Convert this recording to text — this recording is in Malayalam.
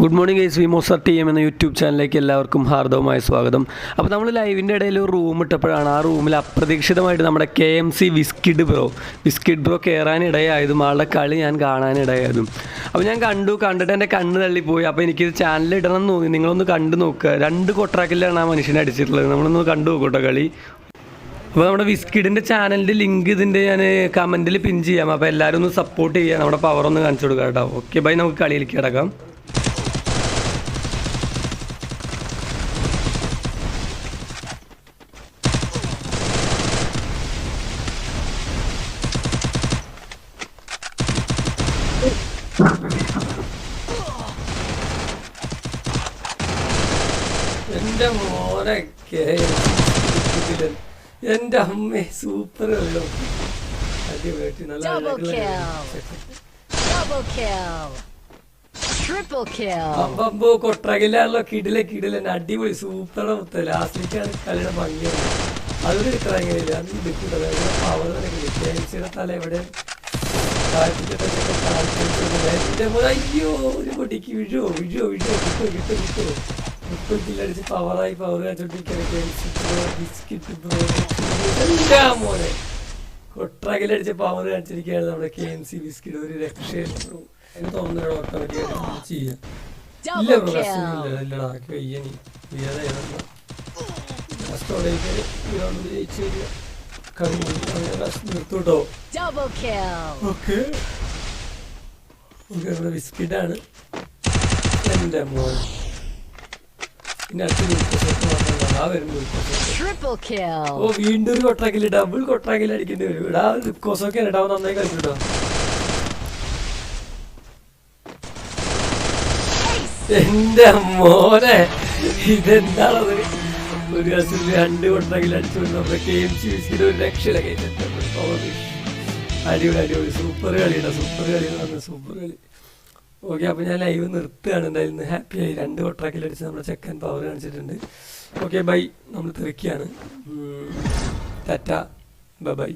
ഗുഡ് മോർണിംഗ് ഐ വി മോസർ ടി എം എന്ന യൂട്യൂബ് ചാനലിലേക്ക് എല്ലാവർക്കും ഹാർദവമായ സ്വാഗതം. അപ്പോൾ നമ്മൾ ലൈവിന്റെ ഇടയിൽ ഒരു റൂം ഇട്ടപ്പോഴാണ് ആ റൂമിൽ അപ്രതീക്ഷിതമായിട്ട് നമ്മുടെ കെ എം സി വിസ്കിഡ് ബ്രോ വിസ്കിഡ് ബ്രോ കയറാനിടയായതും ആളുടെ കളി ഞാൻ കാണാനിടയായതും. അപ്പോൾ ഞാൻ കണ്ടു കണ്ടിട്ട് എന്റെ കണ്ണ് തള്ളിപ്പോയി. അപ്പോൾ എനിക്കിത് ചാനലിൽ ഇടണം എന്ന് തോന്നി. നിങ്ങളൊന്ന് കണ്ടു നോക്കുക രണ്ട് കൊട്രാക്കിലാണ് ആ മനുഷ്യനെ അടിച്ചിട്ടുള്ളത്. നമ്മളൊന്ന് കണ്ടു നോക്കട്ടോ കളി. അപ്പോൾ നമ്മുടെ വിസ്കിഡിന്റെ ചാനലിന്റെ ലിങ്ക് ഇതിന്റെ ഞാൻ കമന്റിൽ പിൻ ചെയ്യാം. അപ്പോൾ എല്ലാവരും ഒന്ന് സപ്പോർട്ട് ചെയ്യുക. നമ്മുടെ പവർ ഒന്ന് കാണിച്ചു കൊടുക്കാം കേട്ടോ. ഓക്കെ ബൈ നമുക്ക് കളിയിലേക്ക് കിടക്കാം. എന്റെ മോനെ എന്റെ അമ്മ സൂപ്പർ കളിയോ അടിപൊളി നല്ല Double അഴകുള്ള kill. Double kill. Triple kill. അമ്പോ കൊട്ടകിലാണല്ലോ കിടിലെ കിടിലെ. അടിപൊളി സൂപ്പറാണ് മുത്ത ലാസ്റ്റിലേക്കാണ് കളിയുടെ ഭംഗിയാണ്. അതൊരു എടുക്കാൻ എങ്ങനെയില്ല അത് കിട്ടുന്നത് പവർ കേസിയുടെ തല എവിടെ താഴ്ത്തിച്ചിട്ടൊക്കെ താഴ്ത്തിച്ചിട്ടുണ്ട്. എന്റെ മോനെ അയ്യോ ഒരു പൊടിക്ക് വീഴോ വീഴോ വീഴോ കിട്ടോ കിട്ടോ കിട്ടോ കിട്ടോ പവറായി പവറായി എന്റെ മോനെ കൊട്രാക്കിലടിച്ച് പവർ കാണിച്ചിരിക്കുകയാണ് നമ്മുടെ കെ എം സി ബിസ്കിറ്റ് ഒരു രക്ഷയില്ല ബ്രോ എനിക്ക് തോന്നുന്നു ഓട്ടോമാറ്റിക്കായിട്ട് ചെയ്യാം ഇല്ല ബ്രോ kill. ഇല്ലടാ വയ്യ നീ വേറെ ഗ്രൗണ്ട് ജയിച്ചു കഴിഞ്ഞാൽ നിർത്തൂട്ടോ. ഓക്കെ. ഓക്കെ നമ്മുടെ ബിസ്കിറ്റാണ് എന്റെ മോൻ. പിന്നെ അടുത്ത ആ ഓ വീണ്ടും ഒരു ഡബിൾ കൊട്ടാക്കിൽ അടിക്കേണ്ടി വരും ഇവിടെ ആ നന്നായി കളിച്ചിട്ടോ എന്റെ മോനെ ഇതെന്താണത്? ഒരു ദിവസം രണ്ട് കൊണ്ടെങ്കിൽ അടിച്ചുകൊണ്ട് നമ്മുടെ കെ എം സി ബിസ്കിറ്റ് ഒരു രക്ഷയില കയറ്റിട്ടുണ്ട് അടിപൊളി അടിപൊളി. സൂപ്പർ കളിയുടെ സൂപ്പർ കളി എന്ന് സൂപ്പർ കളി. ഓക്കെ അപ്പോൾ ഞാൻ ലൈവ് നിർത്തുകയാണ്. എന്തായാലും ഹാപ്പി ആയി. രണ്ട് കൊട്ടറാക്കിൽ അടിച്ച് നമ്മുടെ ചെക്കൻ പവർ കാണിച്ചിട്ടുണ്ട്. ഓക്കെ ബൈ നമ്മൾ തെറിക്കുകയാണ് ടാറ്റ. ബൈ